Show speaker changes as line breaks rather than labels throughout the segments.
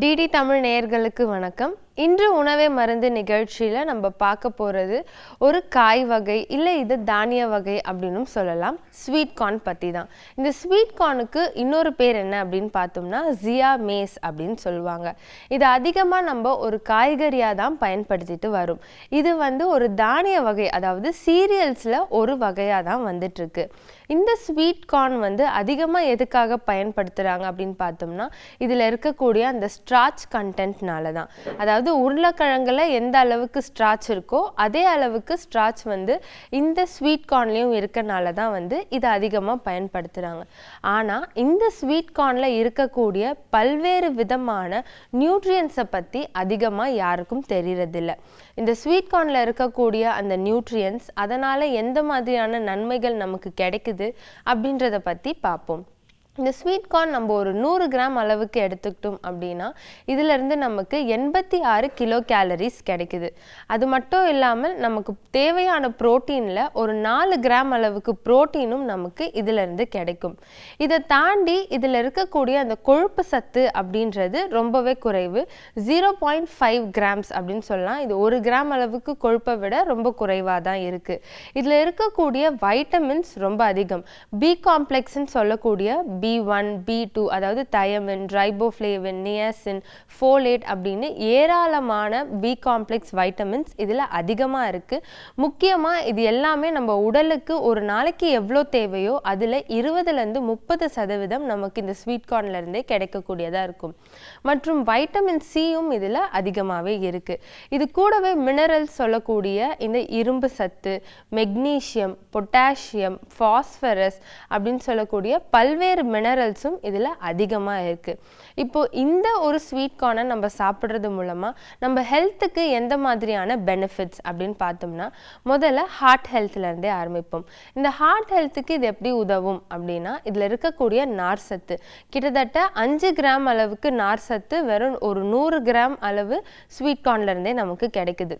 DD Tamil நேயர்களுக்கு வணக்கம். இன்று உணவே மருந்து நிகழ்ச்சியில் நம்ம பார்க்க போகிறது ஒரு காய் வகை இல்லை இது தானிய வகை அப்படின்னும் சொல்லலாம். ஸ்வீட் கார்ன் பற்றி தான் இந்த ஸ்வீட் கார்னுக்கு இன்னொரு பேர் என்ன அப்படின்னு பார்த்தோம்னா ஜியா மேஸ் அப்படின்னு சொல்லுவாங்க. இது அதிகமாக நம்ம ஒரு காய்கறியாக தான் பயன்படுத்திட்டு வரும். இது வந்து ஒரு தானிய வகை அதாவது சீரியல்ஸில் ஒரு வகையாக தான் வந்துட்டுருக்கு. இந்த ஸ்வீட் கார்ன் வந்து அதிகமாக எதுக்காக பயன்படுத்துகிறாங்க அப்படின்னு பார்த்தோம்னா இதில் இருக்கக்கூடிய அந்த ஸ்ட்ராச் கண்டென்ட்னால தான் அதாவது உருளைக்கிழங்குல எந்த அளவுக்கு ஸ்ட்ராச் இருக்கோ அதே அளவுக்கு ஸ்ட்ராச் வந்து இந்த ஸ்வீட் கார்ன்லேயும் இருக்கனால தான் வந்து இதை அதிகமாக பயன்படுத்துகிறாங்க ஆனால் இந்த ஸ்வீட் கார்னில் இருக்கக்கூடிய பல்வேறு விதமான நியூட்ரியன்ஸை பற்றி அதிகமாக யாருக்கும் தெரியறதில்ல. இந்த ஸ்வீட் கார்னில் இருக்கக்கூடிய அந்த நியூட்ரியன்ஸ் அதனால் எந்த மாதிரியான நன்மைகள் நமக்கு கிடைக்குது அப்படின்றத பற்றி பார்ப்போம் இந்த ஸ்வீட் கார்ன் நம்ம ஒரு நூறு கிராம் அளவுக்கு எடுத்துக்கிட்டோம் அப்படின்னா இதிலிருந்து நமக்கு எண்பத்தி ஆறு கிலோ கேலரிஸ் கிடைக்குது. அது மட்டும் இல்லாமல் நமக்கு தேவையான புரோட்டீனில் ஒரு நாலு கிராம் அளவுக்கு புரோட்டீனும் நமக்கு இதிலிருந்து கிடைக்கும். இதை தாண்டி இதில் இருக்கக்கூடிய அந்த கொழுப்பு சத்து அப்படின்றது ரொம்பவே குறைவு. ஜீரோ பாயிண்ட் ஃபைவ் கிராம்ஸ் அப்படின்னு சொல்லலாம். இது ஒரு கிராம் அளவுக்கு கொழுப்பை விட ரொம்ப குறைவாக தான் இருக்குது இதில் இருக்கக்கூடிய வைட்டமின்ஸ் ரொம்ப அதிகம். பி காம்ப்ளெக்ஸ்ன்னு சொல்லக்கூடிய பி ஒன் பி டூ அதாவது தயமின் ரைபோஃப்ளேவின் நியாசின் ஃபோலேட் அப்படின்னு ஏராளமான பி காம்ப்ளெக்ஸ் வைட்டமின்ஸ் இதில் அதிகமாக இருக்குது முக்கியமாக இது எல்லாமே நம்ம உடலுக்கு ஒரு நாளைக்கு எவ்வளோ தேவையோ அதில் இருபதுலேருந்து முப்பது சதவீதம் நமக்கு இந்த ஸ்வீட் கார்ன்லேருந்தே கிடைக்கக்கூடியதாக இருக்கும். மற்றும் வைட்டமின் சியும் இதில் அதிகமாகவே இருக்குது இது கூடவே மினரல்ஸ் சொல்லக்கூடிய இந்த இரும்பு சத்து மெக்னீஷியம் பொட்டாசியம் ஃபாஸ்பரஸ் அப்படின்னு சொல்லக்கூடிய பல்வேறு மினரல்ஸும் இதில் அதிகமாக இருக்குது இப்போது இந்த ஒரு ஸ்வீட் கார்னை நம்ம சாப்பிட்றது மூலமாக நம்ம ஹெல்த்துக்கு எந்த மாதிரியான பெனிஃபிட்ஸ் அப்படின்னு பார்த்தோம்னா முதல்ல ஹார்ட் ஹெல்த்லேருந்தே ஆரம்பிப்போம். இந்த ஹார்ட் ஹெல்த்துக்கு இது எப்படி உதவும் அப்படின்னா இதில் இருக்கக்கூடிய நார் சத்து. கிட்டத்தட்ட அஞ்சு கிராம் அளவுக்கு நார் சத்து வெறும் ஒரு நூறு கிராம் அளவு ஸ்வீட் கார்ன்லேருந்தே நமக்கு கிடைக்குது.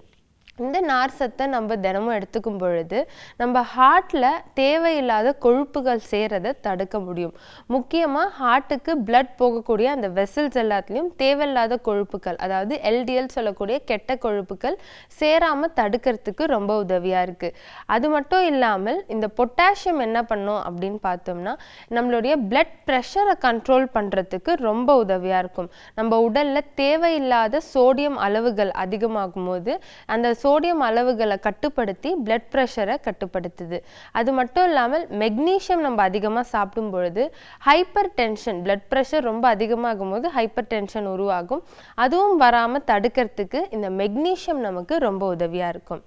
இந்த நார் சத்தை நம்ம தினமும் எடுத்துக்கும் பொழுது நம்ம ஹார்ட்டில் தேவையில்லாத கொழுப்புகள் சேரதை தடுக்க முடியும். முக்கியமாக ஹார்ட்டுக்கு பிளட் போகக்கூடிய அந்த வெசல்ஸ் எல்லாத்துலேயும் தேவையில்லாத கொழுப்புகள் அதாவது எல்டிஎல் சொல்லக்கூடிய கெட்ட கொழுப்புகள் சேராமல் தடுக்கிறதுக்கு ரொம்ப உதவியாக இருக்குது அது மட்டும் இல்லாமல் இந்த பொட்டாசியம் என்ன பண்ணும் அப்படின்னு பார்த்தோம்னா நம்மளுடைய பிளட் ப்ரெஷரை கண்ட்ரோல் பண்ணுறதுக்கு ரொம்ப உதவியாக இருக்கும். நம்ம உடலில் தேவையில்லாத சோடியம் அளவுகள் அதிகமாகும் போது அந்த சோடியம் அளவுகளை கட்டுப்படுத்தி பிளட் ப்ரெஷரை கட்டுப்படுத்துது. அது மட்டும் இல்லாமல் மெக்னீஷியம் நம்ம அதிகமாக சாப்பிடும் பொழுது ஹைப்பர் டென்ஷன் பிளட் ப்ரெஷர் ரொம்ப அதிகமாகும் போது ஹைப்பர் டென்ஷன் உருவாகும். அதுவும் வராமல் தடுக்கிறதுக்கு இந்த மெக்னீஷியம் நமக்கு ரொம்ப உதவியாக இருக்கும்.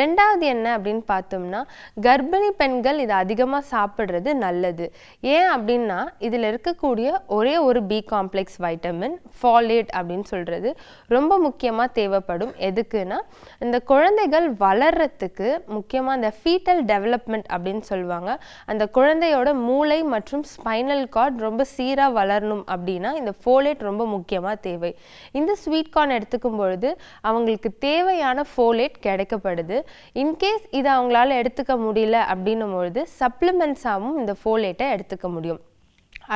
ரெண்டாவது என்ன அப்படின்னு பார்த்தோம்னா கர்ப்பிணி பெண்கள் இதை அதிகமாக சாப்பிட்றது நல்லது. ஏன் அப்படின்னா இதில் இருக்கக்கூடிய ஒரே ஒரு பி காம்ப்ளெக்ஸ் வைட்டமின் ஃபாலேட் அப்படின்னு சொல்கிறது ரொம்ப முக்கியமாக தேவைப்படும். எதுக்குன்னா இந்த இந்த குழந்தைகள் வளர்றதுக்கு முக்கியமாக அந்த ஃபீட்டல் டெவலப்மெண்ட் அப்படின்னு சொல்லுவாங்க. அந்த குழந்தையோட மூளை மற்றும் ஸ்பைனல் கார்ட் ரொம்ப சீராக வளரணும் அப்படின்னா இந்த ஃபோலேட் ரொம்ப முக்கியமாக தேவை. இந்த ஸ்வீட் கார்ன் எடுத்துக்கும் பொழுது அவங்களுக்கு தேவையான ஃபோலேட் கிடைக்கப்படுது. இன்கேஸ் இதை அவங்களால எடுத்துக்க முடியல அப்படின்னும் பொழுது சப்ளிமெண்ட்ஸாகவும் இந்த ஃபோலேட்டை எடுத்துக்க முடியும்.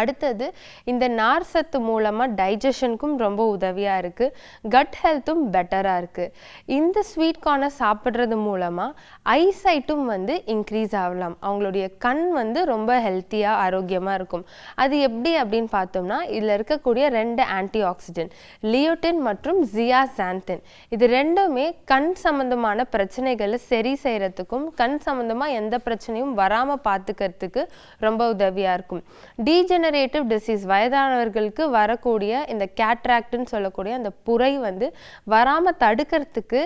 அடுத்தது இந்த நார் சத்து மூலமாக டைஜஷனுக்கும் ரொம்ப உதவியாக இருக்குது கட் ஹெல்த்தும் பெட்டராக இருக்குது இந்த ஸ்வீட் கார்னை சாப்பிட்றது மூலமாக ஐசைட்டும் வந்து இன்க்ரீஸ் ஆகலாம். அவங்களுடைய கண் வந்து ரொம்ப ஹெல்த்தியாக ஆரோக்கியமாக இருக்கும். அது எப்படி அப்படின்னு பார்த்தோம்னா இதில் இருக்கக்கூடிய ரெண்டு ஆன்டி ஆக்சிடென்ட் லியோட்டின் மற்றும் ஜியாசாந்தின் இது ரெண்டுமே கண் சம்மந்தமான பிரச்சனைகளை சரி செய்கிறதுக்கும் கண் சம்மந்தமாக எந்த பிரச்சனையும் வராமல் பார்த்துக்கிறதுக்கு ரொம்ப உதவியாக இருக்கும். டீஜென டீஜெனரேட்டிவ் டிசீஸ் வயதானவர்களுக்கு வரக்கூடிய இந்த கேட்ராக்ட்னு சொல்லக்கூடிய அந்த புரை வந்து வராமல் தடுக்கிறதுக்கு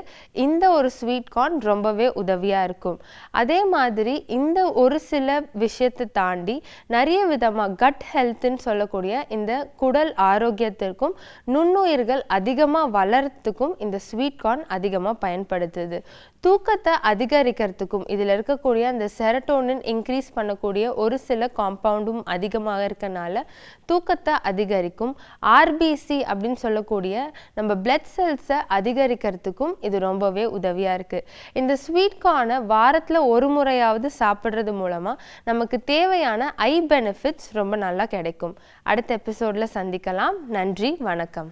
இந்த ஒரு ஸ்வீட் கார்ன் ரொம்பவே உதவியாக இருக்கும். அதே மாதிரி இந்த ஒரு சில விஷயத்தை தாண்டி நிறைய விதமாக கட் ஹெல்த்துன்னு சொல்லக்கூடிய இந்த குடல் ஆரோக்கியத்திற்கும் நுண்ணுயிர்கள் அதிகமாக வளர்றதுக்கும் இந்த ஸ்வீட் கார்ன் அதிகமாக பயன்படுத்துது. தூக்கத்தை அதிகரிக்கிறதுக்கும் இதில் இருக்கக்கூடிய அந்த செரட்டோனின் இன்க்ரீஸ் பண்ணக்கூடிய ஒரு சில காம்பவுண்டும் அதிகமாக இருக்கனால தூக்கத்தை அதிகரிக்கும். ஆர்பிசி அப்படின்னு சொல்லக்கூடிய நம்ம பிளட் செல்ஸை அதிகரிக்கிறதுக்கும் இது ரொம்பவே உதவியாக இருக்குது இந்த ஸ்வீட் கார்னை வாரத்தில் ஒரு முறையாவது சாப்பிட்றது மூலமாக நமக்கு தேவையான ஐ பெனிஃபிட்ஸ் ரொம்ப நல்லா கிடைக்கும். அடுத்த எபிசோடில் சந்திக்கலாம். நன்றி வணக்கம்.